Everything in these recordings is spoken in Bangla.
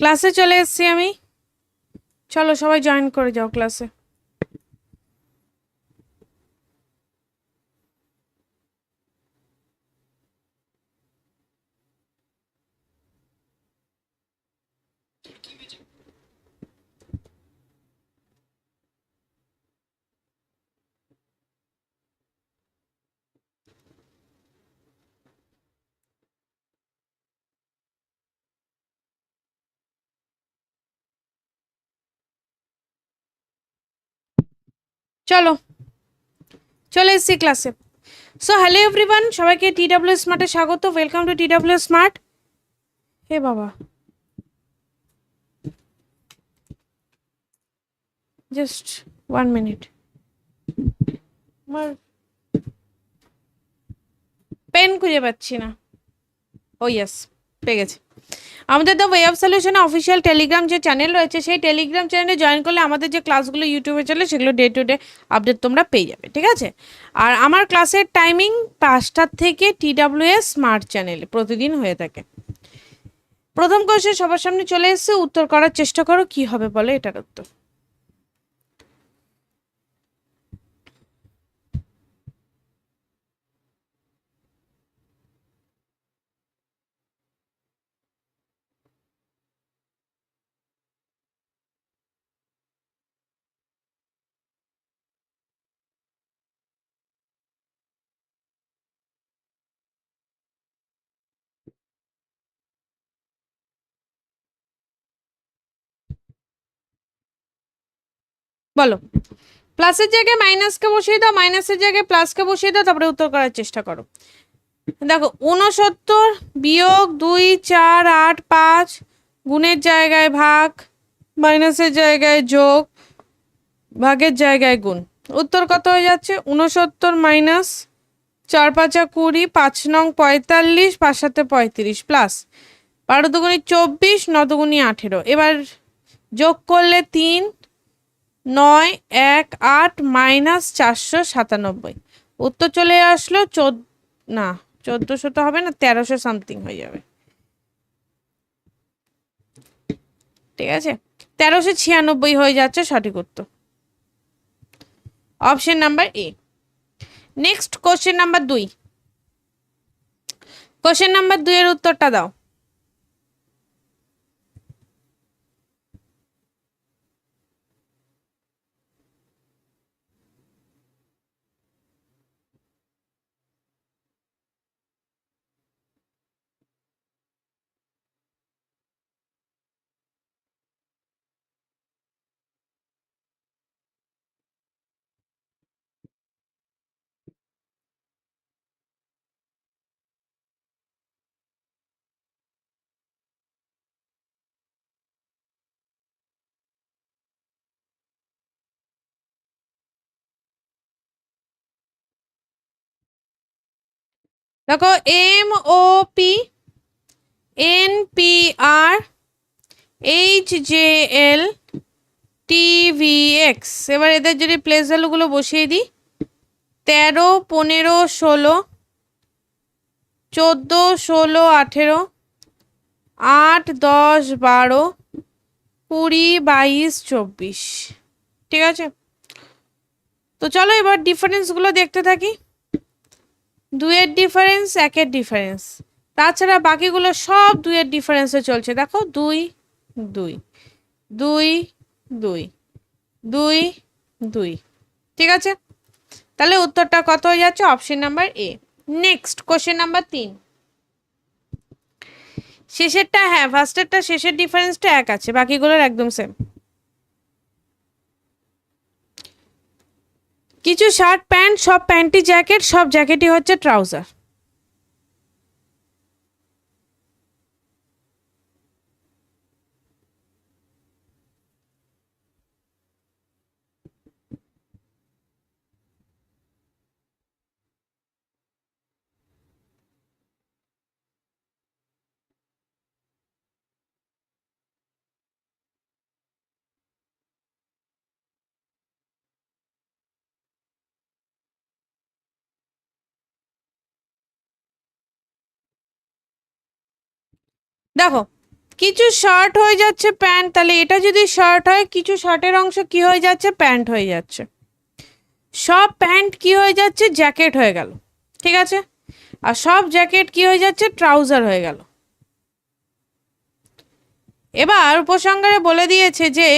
ক্লাসে চলে এসছি আমি। চলো সবাই জয়েন করে যাও ক্লাসে চলো, চলে এসেছি ক্লাসে সো হ্যালো এভরিওয়ান সবাইকে টি ডাব্লিউ স্মার্টে স্বাগত। Welcome to T W smart হে বাবা। জাস্ট ওয়ান মিনিট আমার পেন খুঁজে পাচ্ছি না। ও ইয়েস পেয়ে গেছি। আমাদের দ্য ওয়ে অফ সলিউশনে অফিসিয়াল টেলিগ্রাম যে চ্যানেল রয়েছে, সেই টেলিগ্রাম চ্যানেলে জয়েন করলে আমাদের যে ক্লাসগুলো ইউটিউবে চলে, সেগুলো ডে টু ডে আপডেট তোমরা পেয়ে যাবে, ঠিক আছে? আর আমার ক্লাসের টাইমিং পাঁচটার থেকে টি ডাব্লিউ এস স্মার্ট চ্যানেলে প্রতিদিন হয়ে থাকে। প্রথম কোয়েশ্চেন সবার সামনে চলে এসে উত্তর করার চেষ্টা করো, কি হবে বলে এটার উত্তর। বলো। প্লাসের জায়গায় মাইনাসকে বসিয়ে দাও, মাইনাসের জায়গায় প্লাসকে বসিয়ে দাও, তারপরে উত্তর করার চেষ্টা করো। দেখো উনসত্তর বিয়োগ দুই, চার, আট, পাঁচ, গুণের জায়গায় ভাগ, মাইনাসের জায়গায় যোগ, ভাগের জায়গায় গুণ। উত্তর কত হয়ে যাচ্ছে? উনসত্তর মাইনাস চার পাঁচা কুড়ি, পাঁচ নং পঁয়তাল্লিশ, পাঁচ সাথে পঁয়ত্রিশ প্লাস। বারো দুগুণি চব্বিশ, ন আঠেরো। এবার যোগ করলে তিন নয় এক আট মাইনাস চারশো সাতানব্বই। উত্তর চলে আসলো চোদ্দ, না, চোদ্দোশো তো হবে না, তেরোশো সামথিং হয়ে যাবে। ঠিক আছে? তেরোশো ছিয়ানব্বই হয়ে যাচ্ছে সঠিক উত্তর। Option number A. Next question number দুই। কোশ্চেন নাম্বার দুইয়ের উত্তরটা দাও। দেখো M O P N P R H J L TV X এবার এদের যদি প্লেস ভ্যালুগুলো বসিয়ে দিই, তেরো, পনেরো, ষোলো, চোদ্দ, ষোলো, আঠেরো, আট, দশ, বারো, কুড়ি, বাইশ, চব্বিশ। ঠিক আছে? তো চলো এবার ডিফারেন্সগুলো দেখতে থাকি। দুয়ের ডিফারেন্স একের ডিফারেন্স তাছাড়া বাকিগুলো সব দুয়ের ডিফারেন্সে চলছে। দেখো, দুই দুই দুই দুই দুই দুই। ঠিক আছে? তাহলে উত্তরটা কত হয়ে যাচ্ছে? Option number A next question number তিন। শেষেরটা হ্যাঁ ফার্স্টেরটা শেষের ডিফারেন্সটা এক আছে। বাকিগুলোর একদম সেম কিছু শার্ট প্যান্ট সব প্যান্টি জ্যাকেট সব জ্যাকেটই হচ্ছে ট্রাউজার। দেখো, কিছু শার্ট হয়ে যাচ্ছে প্যান্ট তাহলে এটা যদি শার্ট হয়, কিছু শার্টের অংশ কি হয়ে যাচ্ছে? প্যান্ট হয়ে যাচ্ছে। সব প্যান্ট কি হয়ে যাচ্ছে? জ্যাকেট হয়ে গেল। ঠিক আছে? আর সব জ্যাকেট কি হয়ে যাচ্ছে? ট্রাউজার হয়ে গেল। এবার উপসংহারে বলে দিয়েছে যে,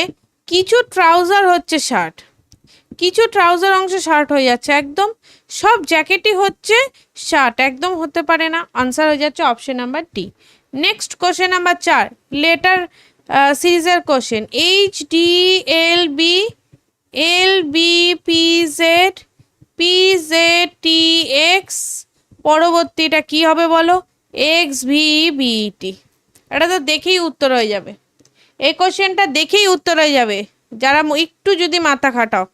কিছু ট্রাউজার হচ্ছে শার্ট কিছু ট্রাউজার অংশ শার্ট হয়ে যাচ্ছে। একদম সব জ্যাকেটই হচ্ছে শার্ট একদম হতে পারে না। আনসার হয়ে যাচ্ছে option number D next question number চার লেটার সিরিজের question H D L B L B P Z P Z T X পরবর্তীটা কি হবে বলো? এক্স ভি বিটি এটা তো দেখেই উত্তর হয়ে যাবে। এই কোশ্চেনটা দেখেই উত্তর হয়ে যাবে। যারা একটু যদি মাথা খাটাও।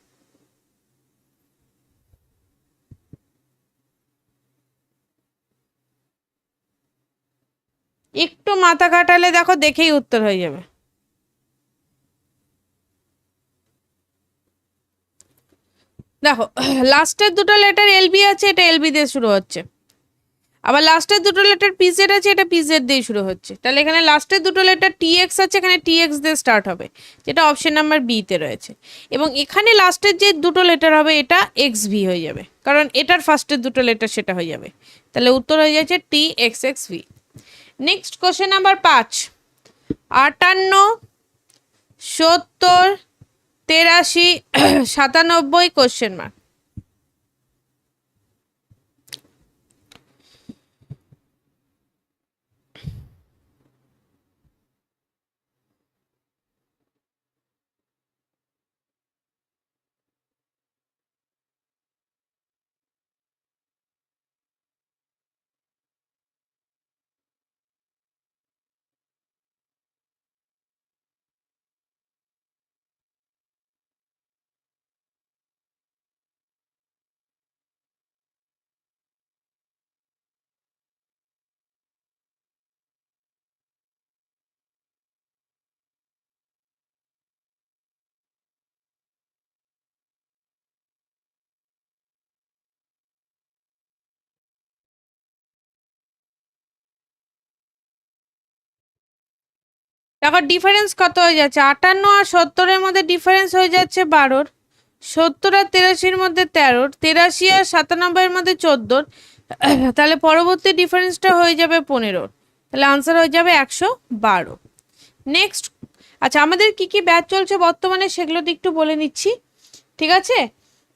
একটু মাথা কাটালে দেখো, দেখেই উত্তর হয়ে যাবে। দেখো, লাস্টের দুটো লেটার এলবি আছে, এটা এলবি দিয়ে শুরু হচ্ছে। আবার লাস্টের দুটো লেটার পিজেড আছে, এটা পিজেড দিয়ে শুরু হচ্ছে। তাহলে এখানে লাস্টের দুটো লেটার টিএক্স আছে, এখানে টিএক্স দিয়ে স্টার্ট হবে, যেটা অপশন নাম্বার বিতে রয়েছে। এবং এখানে লাস্টের যে দুটো লেটার হবে, এটা এক্স ভি হয়ে যাবে। কারণ এটার ফার্স্টের দুটো লেটার সেটা হয়ে যাবে। তাহলে উত্তর হয়ে যাচ্ছে T X X V next question number পাঁচ। আটান্ন সত্তর তেরাশি সাতানব্বই কোশ্চেন মার্ক দেখো ডিফারেন্স কত হয়ে যাচ্ছে? আটান্ন আর সত্তরের মধ্যে ডিফারেন্স হয়ে যাচ্ছে বারোর। সত্তর আর তেরাশির মধ্যে তেরোর। তেরাশি আর সাতানব্বইয়ের মধ্যে চোদ্দোর। তাহলে পরবর্তী ডিফারেন্সটা হয়ে যাবে পনেরোর। তাহলে আনসার হয়ে যাবে একশো বারো। নেক্সট আচ্ছা আমাদের কি কি ব্যাচ চলছে বর্তমানে সেগুলো একটু বলে নিচ্ছি। ঠিক আছে?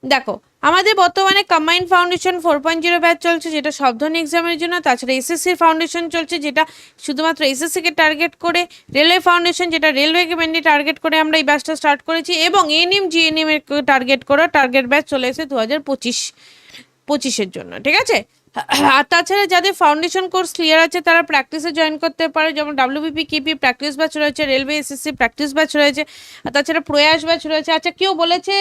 দেখো আমাদের বর্তমানে combined foundation four point zero batch চলছে, যেটা সব ধরনের এক্সামের জন্য, তাছাড়া এসএসসির ফাউন্ডেশন চলছে, যেটা শুধুমাত্র এসএসসিকে টার্গেট করে রেলওয়ে ফাউন্ডেশন যেটা রেলওয়েকে মেনলি টার্গেট করে আমরা এই ব্যাচটা স্টার্ট করেছি, এবং এনএম জিএনএম এর টার্গেট করে টার্গেট ব্যাচ চলে এসে দু হাজার পঁচিশ, পঁচিশের জন্য, ঠিক আছে? আর তাছাড়া যাদের ফাউন্ডেশন কোর্স ক্লিয়ার আছে, তারা প্র্যাকটিসে জয়েন করতে পারে, যেমন ডাব্লিউবিপি কিপি প্র্যাকটিস ব্যাচ রয়েছে রেলওয়ে এসএসসি প্র্যাকটিস ব্যাচ রয়েছে, আর তাছাড়া প্রয়াস ব্যাচ রয়েছে আচ্ছা কেউ বলেছে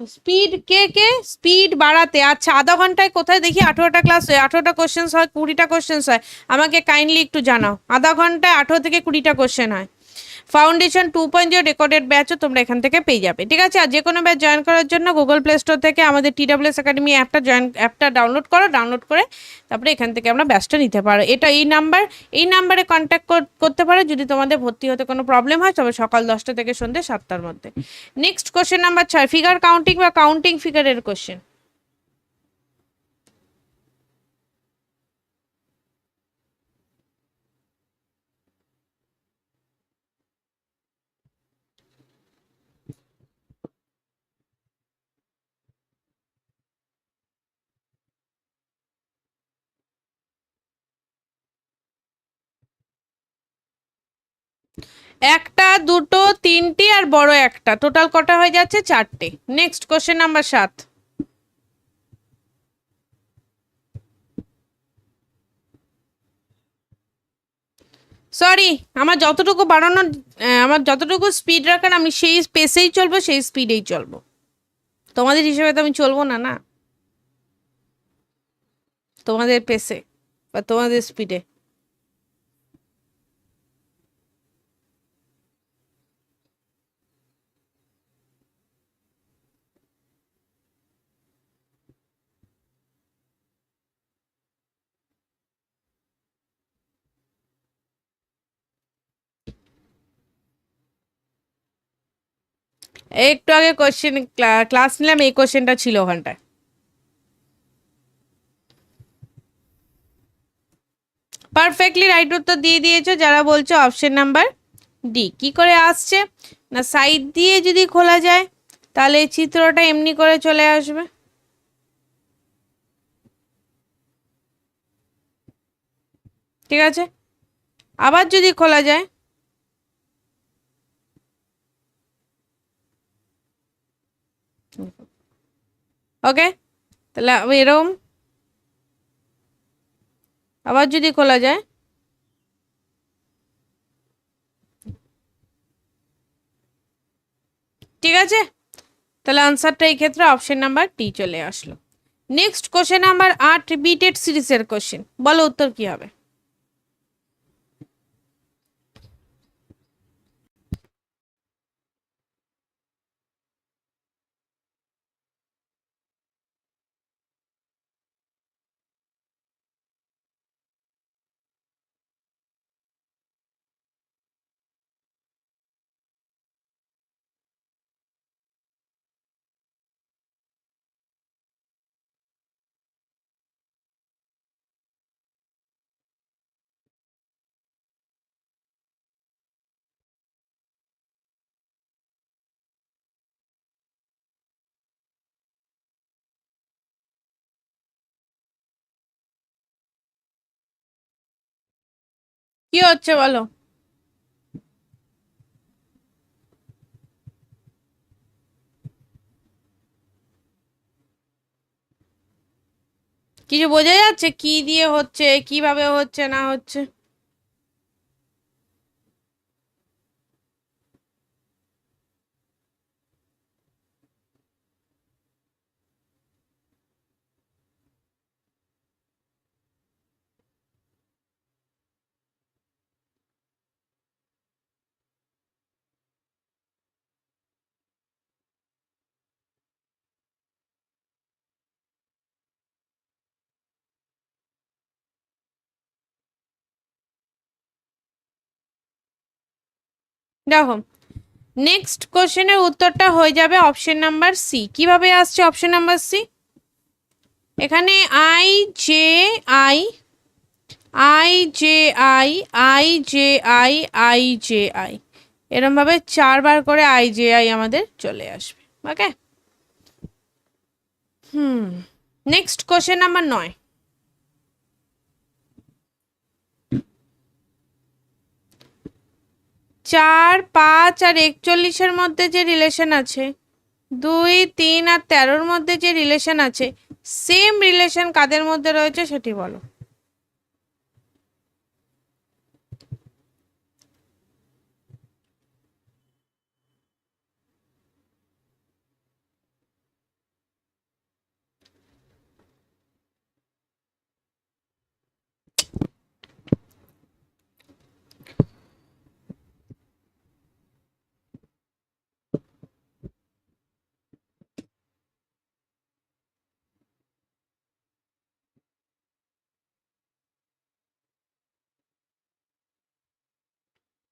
স্পিড কে কে? স্পিড বাড়াতে। আচ্ছা আধা ঘন্টায় কোথায় দেখি আঠেরোটা ক্লাস হয়, আঠেরোটা কোশ্চেন্স হয়, কুড়িটা কোশ্চেন্স হয়? আমাকে কাইন্ডলি একটু জানাও। আধা ঘন্টায় আঠেরো থেকে কুড়িটা কোশ্চেন হয়। Foundation two point zero recorded ব্যাচও তোমরা এখান থেকে পেয়ে যাবে। ঠিক আছে? আর যে কোনো ব্যাচ জয়েন করার জন্য গুগল প্লে স্টোর থেকে আমাদের টিডাব্লিউএস একাডেমি অ্যাপটা জয়েন অ্যাপটা ডাউনলোড করো ডাউনলোড করে তারপরে এখান থেকে আমরা ব্যাচটা নিতে পারো। এটা এই নাম্বার এই নাম্বারে কন্ট্যাক্ট করতে পারো। যদি তোমাদের ভর্তি হতে কোনো প্রবলেম হয়, তবে সকাল দশটা থেকে সন্ধ্যে সাতটার মধ্যে। নেক্সট কোশ্চেন নাম্বার ছয় ফিগার কাউন্টিং বা কাউন্টিং ফিগারের কোশ্চেন একটা, দুটো, তিনটি আর বড় একটা। টোটাল কটা হয়ে যাচ্ছে? চারটে। নেক্সট কোশ্চেন নাম্বার সাত। সরি আমার যতটুকু বাড়ানোর আমার যতটুকু স্পিড রাখার, আমি সেই পেসেই চলবো, সেই স্পিডেই চলবো। তোমাদের হিসেবে তো আমি চলবো না না? তোমাদের পেসে বা তোমাদের স্পিডে একটু আগে কোশ্চেন ক্লাস নিলাম, এই কোশ্চেনটা ছিল ওখানটায়। পারফেক্টলি রাইট উত্তর দিয়ে দিয়েছ, যারা বলছো অপশন নাম্বার ডি কি করে আসছে? না সাইড দিয়ে যদি খোলা যায়, তাহলে চিত্রটা এমনি করে চলে আসবে। ঠিক আছে? আবার যদি খোলা যায় ওকে তাহলে এরকম আবার যদি খোলা যায়, ঠিক আছে? তাহলে আনসারটা এই ক্ষেত্রে অপশন নাম্বার টি চলে আসলো। নেক্সট কোশ্চেন নাম্বার আট বিটেড সিরিজের কোশ্চেন বলো উত্তর কি হবে? কি হচ্ছে বলো? কিছু বোঝা যাচ্ছে? কি দিয়ে হচ্ছে? কীভাবে হচ্ছে? না হচ্ছে? দেখো নেক্সট কোশ্চেনের উত্তরটা হয়ে যাবে অপশন নাম্বার সি কীভাবে আসছে অপশন নাম্বার সি এখানে I J I I J I I J I I J I এরমভাবে চারবার করে আই জে আই আমাদের চলে আসবে okay hmm next question number নয়। চার, পাঁচ আর একচল্লিশের মধ্যে যে রিলেশন আছে, দুই, তিন আর তেরোর মধ্যে যে রিলেশন আছে সেম রিলেশন কাদের মধ্যে রয়েছে সেটি বলো।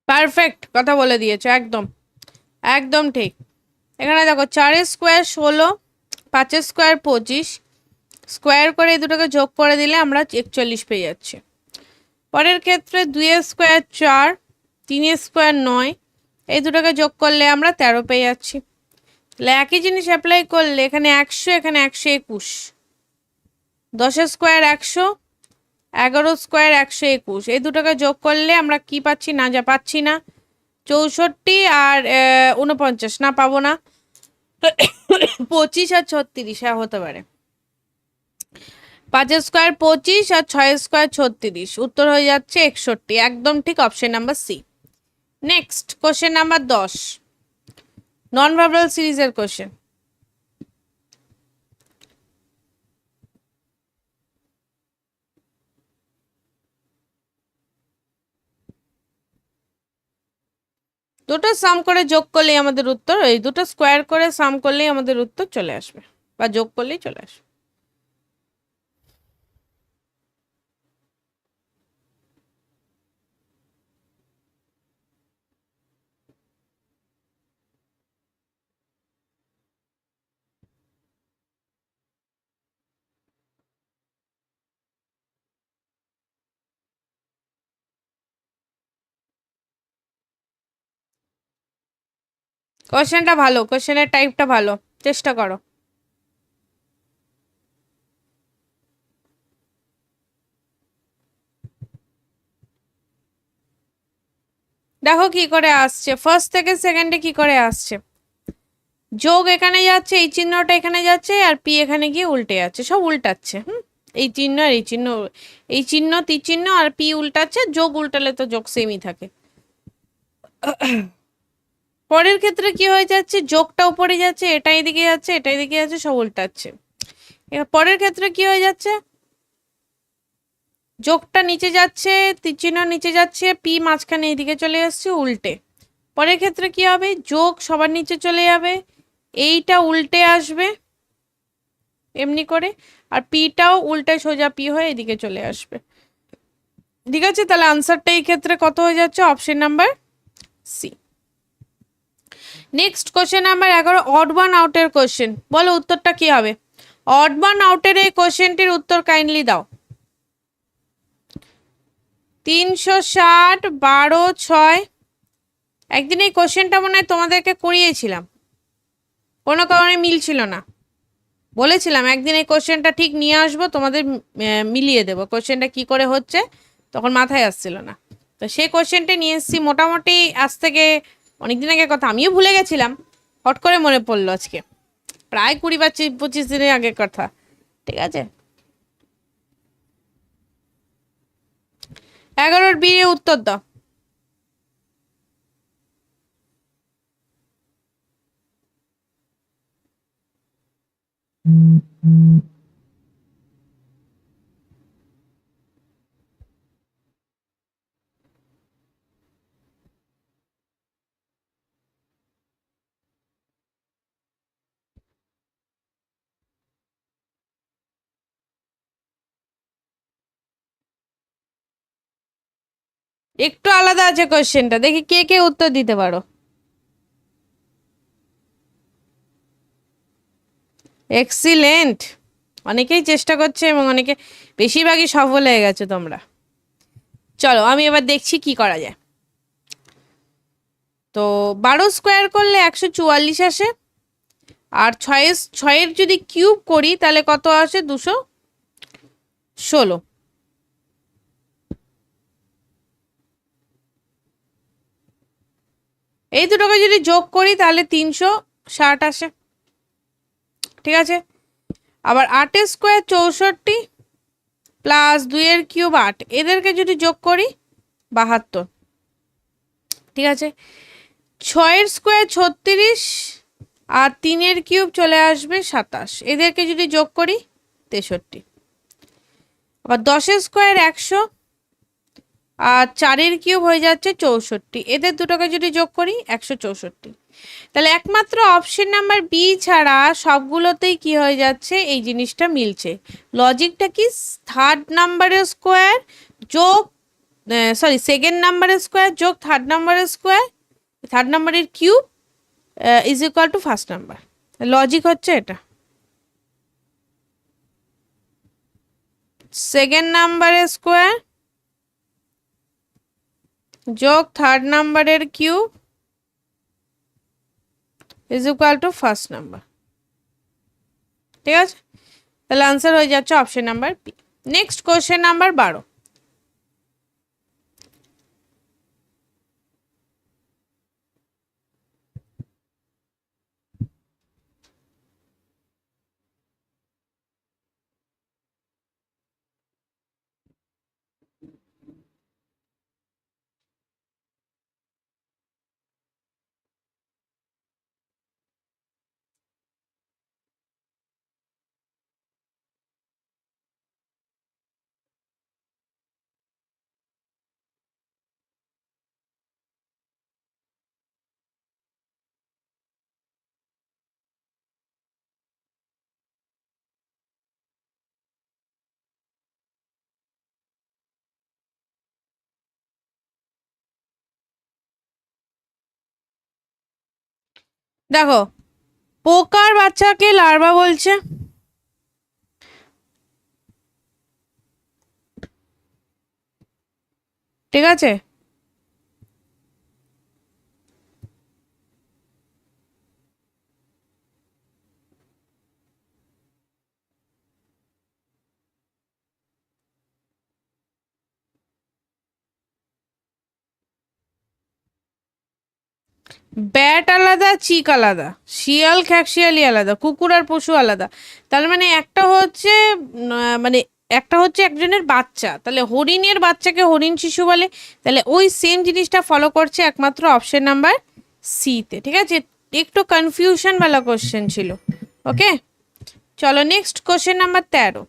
পারফেক্ট কথা বলে দিয়েছ, একদম। একদম ঠিক। এখানে দেখো, চারের স্কোয়ার ষোলো, পাঁচের স্কোয়ার পঁচিশ। স্কোয়ার করে এই দুটোকে যোগ করে দিলে আমরা একচল্লিশ পেয়ে যাচ্ছি। পরের ক্ষেত্রে দুইয়ের স্কোয়ার চার, তিনের স্কোয়ার নয়। এই দুটোকে যোগ করলে আমরা তেরো পেয়ে যাচ্ছি। তাহলে একই জিনিস অ্যাপ্লাই করলে এখানে একশো এখানে একশো একুশ। দশের স্কোয়ার একশো এগারো স্কোয়ার একশো একুশ। এই দুটোকে যোগ করলে আমরা কি পাচ্ছি? না, যা পাচ্ছি না। চৌষট্টি আর উনপঞ্চাশ না, পাবো না। পঁচিশ আর ছত্রিশ হ্যাঁ হতে পারে। পাঁচের স্কোয়ার পঁচিশ আর ছয় স্কোয়ার ছত্রিশ। উত্তর হয়ে যাচ্ছে একষট্টি। একদম ঠিক option number C next question number দশ। নন ভার্বাল সিরিজের কোশ্চেন দুটো সাম করে যোগ করলেই আমাদের উত্তর, এই দুটো স্কোয়ার করে সাম করলেই আমাদের উত্তর চলে আসবে, বা যোগ করলেই চলে আসবে। কোশ্চেনটা ভালো কোশ্চেনের টাইপটা ভালো। চেষ্টা করো। দেখো কি করে আসছে। ফার্স্ট থেকে সেকেন্ডে কি করে আসছে? যোগ এখানে যাচ্ছে, এই চিহ্নটা এখানে যাচ্ছে, আর পি এখানে গিয়ে উল্টে যাচ্ছে। সব উল্টাচ্ছে, হুম? এই চিহ্ন আর এই চিহ্ন এই চিহ্ন তি চিহ্ন আর পি উল্টাচ্ছে, যোগ উল্টালে তো যোগ সেমই থাকে। পরের ক্ষেত্রে কি হয়ে যাচ্ছে? যোগটা উপরে যাচ্ছে এটা এদিকে যাচ্ছে এটা এদিকে যাচ্ছে, সব উল্টাচ্ছে। পরের ক্ষেত্রে কি হয়ে যাচ্ছে? যোগটা নিচে যাচ্ছে চিহ্ন নিচে যাচ্ছে পি মাঝখানে এদিকে চলে আসছে, উল্টে। পরের ক্ষেত্রে কি হবে? যোগ সবার নিচে চলে যাবে, এইটা উল্টে আসবে, এমনি করে, আর পিটাও উল্টে সোজা পি হয়ে এদিকে চলে আসবে। ঠিক আছে? তাহলে আনসারটা এই ক্ষেত্রে কত হয়ে যাচ্ছে? Option number C next question number এগারো অড ওয়ান আউটের কোশ্চেন বলো উত্তরটা কি হবে? অড ওয়ান আউটের এই কোশ্চেনটির উত্তর কাইন্ডলি দাও। তিনশো ষাট, বারো, ছয়। একদিন এই কোশ্চেনটা মনে হয় তোমাদেরকে করিয়েছিলাম। কোনো কারণে মিলছিল না। বলেছিলাম একদিন এই কোশ্চেনটা ঠিক নিয়ে আসব, তোমাদের মিলিয়ে দেবো। কোশ্চেনটা কি করে হচ্ছে? তখন মাথায় আসছিল না। তো সেই কোশ্চেনটা নিয়ে এসেছি। মোটামুটি আজ থেকে অনেকদিন আগের কথা, আমিও ভুলে গেছিলাম। হট করে মনে পড়ল আজকে। প্রায় কুড়ি বা পঁচিশ দিনের আগের কথা। ঠিক আছে? এগারোর বিয়ে উত্তর দাও। একটু আলাদা আছে কোশ্চেনটা, দেখি কে কে উত্তর দিতে পারো। এক্সিলেন্ট অনেকেই চেষ্টা করছে এবং অনেকে বেশিরভাগই সফল হয়ে গেছে তোমরা। চলো, আমি এবার দেখছি কি করা যায়। তো বারো স্কোয়ার করলে একশো চুয়াল্লিশ আসে, আর ছয়ের ছয়ের যদি কিউব করি তাহলে কত আসে? দুশো ষোলো। এই দুটোকে যদি যোগ করি তাহলে তিনশো ষাট আসে। ঠিক আছে? আবার আটের স্কোয়ার চৌষট্টি প্লাস দুইয়ের কিউব আট, এদেরকে যদি যোগ করি বাহাত্তর। ঠিক আছে? ছয়ের স্কোয়ার ছত্রিশ আর তিনের কিউব চলে আসবে সাতাশ, এদেরকে যদি যোগ করি তেষট্টি। আবার দশের স্কোয়ার একশো আর চারের কিউব হয়ে যাচ্ছে চৌষট্টি। এদের দুটোকে যদি যোগ করি, একশো চৌষট্টি। তাহলে একমাত্র অপশন নাম্বার বি ছাড়া সবগুলোতেই কি হয়ে যাচ্ছে? এই জিনিসটা মিলছে। লজিকটা কি? থার্ড নাম্বারের স্কোয়ার যোগ সরি সেকেন্ড নাম্বারের স্কোয়ার যোগ থার্ড নাম্বারের স্কোয়ার থার্ড নাম্বারের cube is equal to first number logic হচ্ছে এটা। সেকেন্ড নাম্বারের স্কোয়ার যোগ থার্ড নাম্বারের cube is equal to first number ঠিক আছে? তাহলে আনসার হয়ে যাচ্ছে option number P next question number বারো. দেখো পোকার বাচ্চাকে লার্ভা বলছে। ঠিক আছে? ব্যাট আলাদা, চিক আলাদা। শিয়াল, খ্যাকশিয়ালি আলাদা, কুকুর আর পশু আলাদা। তার মানে একটা হচ্ছে মানে একটা হচ্ছে একজনের বাচ্চা। তাহলে হরিণের বাচ্চাকে হরিণ শিশু বলে। তাহলে ওই সেম জিনিসটা ফলো করছে একমাত্র অপশন নাম্বার সিতে ঠিক আছে? একটু কনফিউশন वाला কোশ্চেন ছিল। ওকে চলো নেক্সট কোশ্চেন নাম্বার তেরো।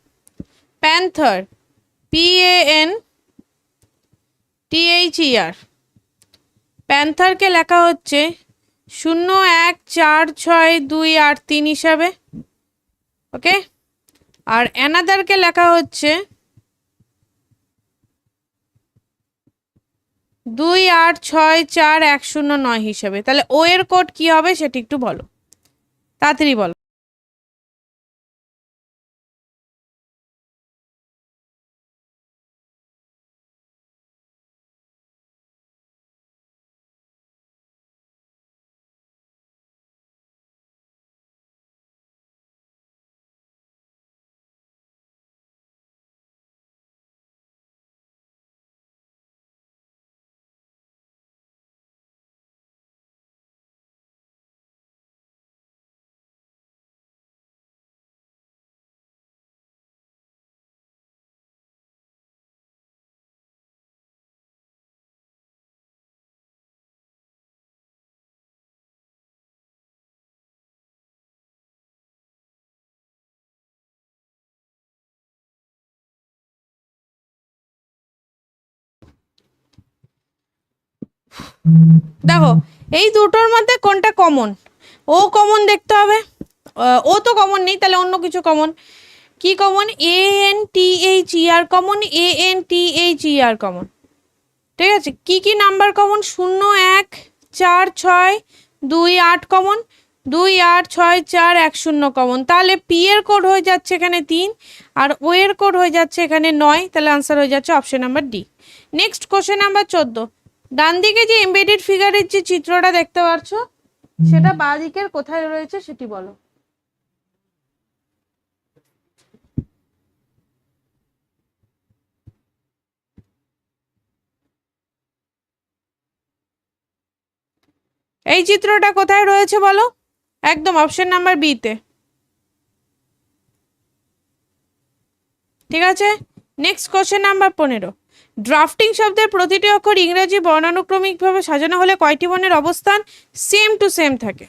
Panther P A N T H E R প্যান্থারকে লেখা হচ্ছে শূন্য এক চার ছয় দুই আট তিন হিসাবে, ওকে? আর অ্যানাদারকে লেখা হচ্ছে দুই আট ছয় চার এক শূন্য নয় হিসাবে। তাহলে ও এর কোড কি হবে সেটি একটু বলো। তাড়াতাড়ি বলো। দেখো, এই দুটোর মধ্যে কোনটা কমন ও কমন দেখতে হবে। ও তো কমন নেই, তাহলে অন্য কিছু কমন কি common A N T H E R common A N T H E R common ঠিক আছে? কি কি নাম্বার কমন শূন্য, এক, চার, ছয়, দুই, আট কমন দুই, আট, ছয়, চার, এক, শূন্য কমন তাহলে পি এর কোড হয়ে যাচ্ছে এখানে তিন, আর ও এর কোড হয়ে যাচ্ছে এখানে নয়। তাহলে আনসার হয়ে যাচ্ছে option number D next question number চোদ্দ। ডান দিকে যে এমবেডেড ফিগারের যে চিত্রটা দেখতে পাচ্ছ সেটা বাঁ দিকের কোথায় রয়েছে সেটি বলো। এই চিত্রটা কোথায় রয়েছে বলো? একদম অপশন নাম্বার বিতে ঠিক আছে? নেক্সট কোশ্চেন নাম্বার পনেরো। ড্রাফটিং শব্দের প্রতিটি অক্ষর ইংরেজি, বর্ণানুক্রমিকভাবে সাজানো হলে কয়টি বর্ণের অবস্থান সেম টু সেম থাকে?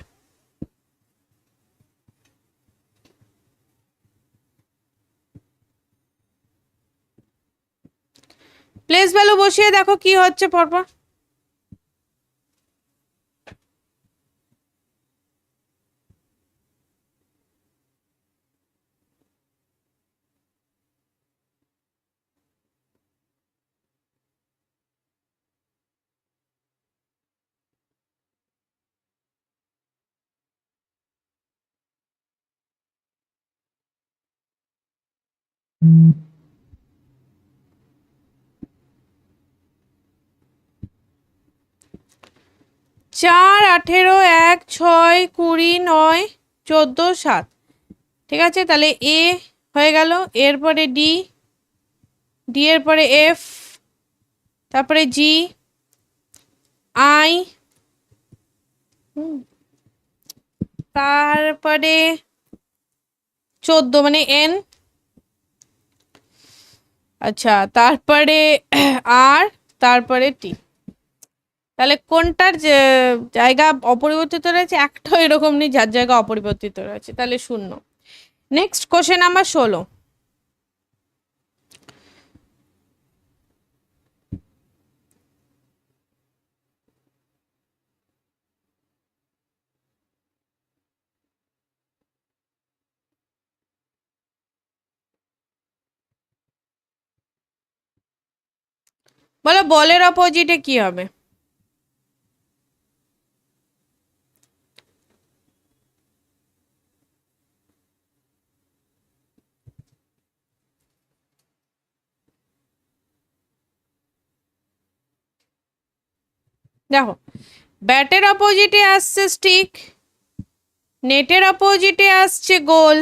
প্লেস ভ্যালু বসিয়ে দেখো কি হচ্ছে পরপর। চার, আঠেরো, এক, ছয়, কুড়ি, নয়, চোদ্দ, সাত। ঠিক আছে? তাহলে এ হয়ে গেল। এরপরে ডি। ডি এর পরে এফ। তারপরে জি। আই। তারপরে চোদ্দ মানে এন। আচ্ছা তারপরে আর, তারপরে টি। তাহলে কোনটার জায়গা অপরিবর্তিত রয়েছে, একটাও এরকম নেই, যার জায়গা অপরিবর্তিত রয়েছে। তাহলে শূন্য। নেক্সট কোশ্চেন নাম্বার ষোলো। বলো, বলের অপোজিটে কি হবে? দেখো, ব্যাটের অপোজিটে আসছে স্টিক নেটের অপোজিটে আসছে গোল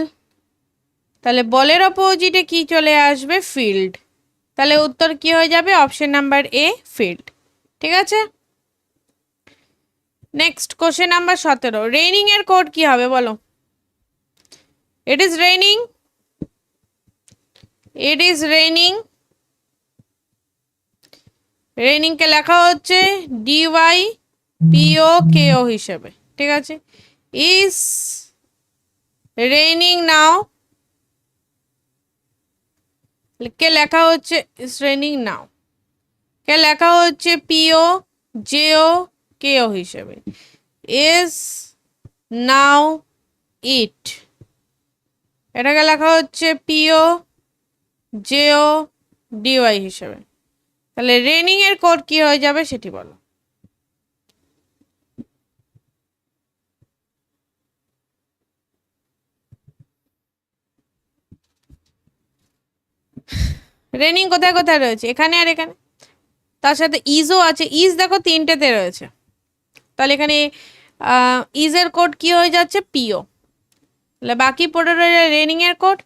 তাহলে বলের অপোজিটে কি চলে আসবে? ফিল্ড তাহলে উত্তর কি হয়ে যাবে? অপশন নাম্বার এ ফিল্ড ঠিক আছে? নেক্সট কোশ্চেন নাম্বার সতেরো। রেইনিং এর কোড কি হবে বলো? It is raining it is raining raining কে লেখা হচ্ছে ডিওয়াই পিও কেও হিসেবে। ঠিক আছে? ইজ রেইনিং নাও কে লেখা হচ্ছে শ্রেণি নাও। কে লেখা হচ্ছে পিও, জেও, কেও হিসেবে। এস, নাও, ইট। এটাকে লেখা হচ্ছে পিও, জেও, ডিওয়াই হিসেবে। তাহলে রেনিং এর কোড কি হয়ে যাবে সেটি বলো। রেনিং কোথায় কোথায় রয়েছে? এখানে আর এখানে। তার সাথে ইজও আছে। ইজ দেখো তিনটেতে রয়েছে। তাহলে এখানে ইজের কোড কি হয়ে যাচ্ছে? পিও তাহলে বাকি পড়ে রয়েছে রেনিংয়ের কোড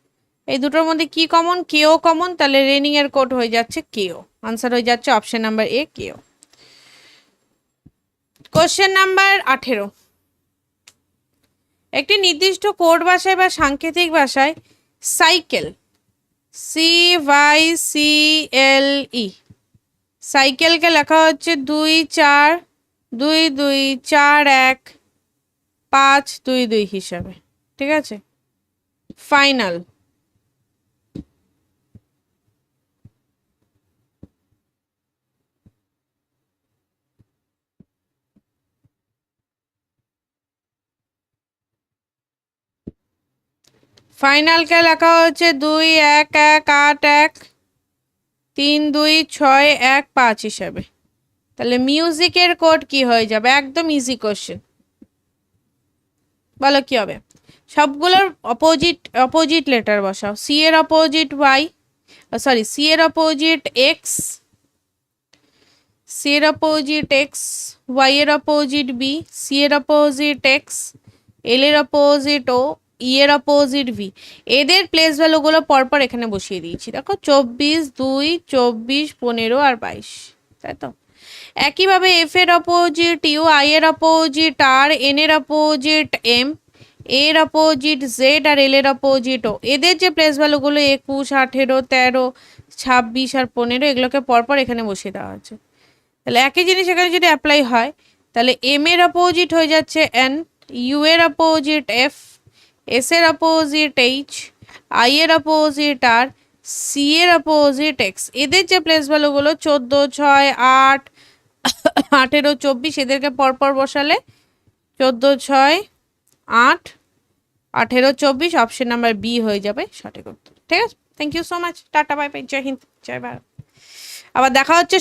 এই দুটোর মধ্যে কি কমন কেও কমন তাহলে রেনিংয়ের কোড হয়ে যাচ্ছে কেও আনসার হয়ে যাচ্ছে অপশন নাম্বার এ কেও কোশ্চেন নাম্বার আঠেরো। একটি নির্দিষ্ট কোড ভাষায় বা সাংকেতিক ভাষায় cycle C Y C L E সাইকেলকে লেখা হচ্ছে দুই চার, দুই দুই, চার এক, পাঁচ দুই দুই হিসাবে। ঠিক আছে? ফাইনাল ফাইনালকে লেখা হচ্ছে দুই এক এক আট এক তিন দুই ছয় এক পাঁচ হিসাবে। তাহলে মিউজিকের কোড কি হয়ে যাবে? একদম ইজি কোশ্চেন বলো কি হবে? সবগুলোর অপোজিট অপোজিট লেটার বসাও। সি এর অপোজিট ওয়াই সরি সি এর অপোজিট এক্স সি এর অপোজিট এক্স ওয়াই এর অপোজিট বি সি এর অপোজিট এক্স এল এর অপোজিট ও ই এর অপোজিট ভি এদের প্লেস ভ্যালুগুলো পরপর এখানে বসিয়ে দিয়েছি। দেখো, চব্বিশ, দুই, চব্বিশ, পনেরো আর বাইশ। তাই তো? একইভাবে এফ এর অপোজিট ইউ আই এর অপোজিট আর এন এর অপোজিট এম এর অপোজিট জেড আর এল এর অপোজিট ও এদের যে প্লেস ভ্যালুগুলো একুশ, আঠেরো, তেরো, ছাব্বিশ আর পনেরো, এগুলোকে পরপর এখানে বসিয়ে দেওয়া হচ্ছে তাহলে একই জিনিস এখানে যদি অ্যাপ্লাই হয়, তাহলে এম এর অপোজিট হয়ে যাচ্ছে এন ইউ এর অপোজিট এফ এস এর অপোজিট এইচ আই এর অপোজিট আর সি এর অপোজিট এক্স এদের যে প্লেস ভ্যালুগুলো চোদ্দ, ছয়, আট, আঠেরো, চব্বিশ, এদেরকে পরপর বসালে চোদ্দ, ছয়, আট, আঠেরো, চব্বিশ অপশন নাম্বার বি হয়ে যাবে সঠিক উত্তর। ঠিক আছে? Thank you so much tata bye bye জয় হিন্দ, জয় ভারত। আবার দেখা হচ্ছে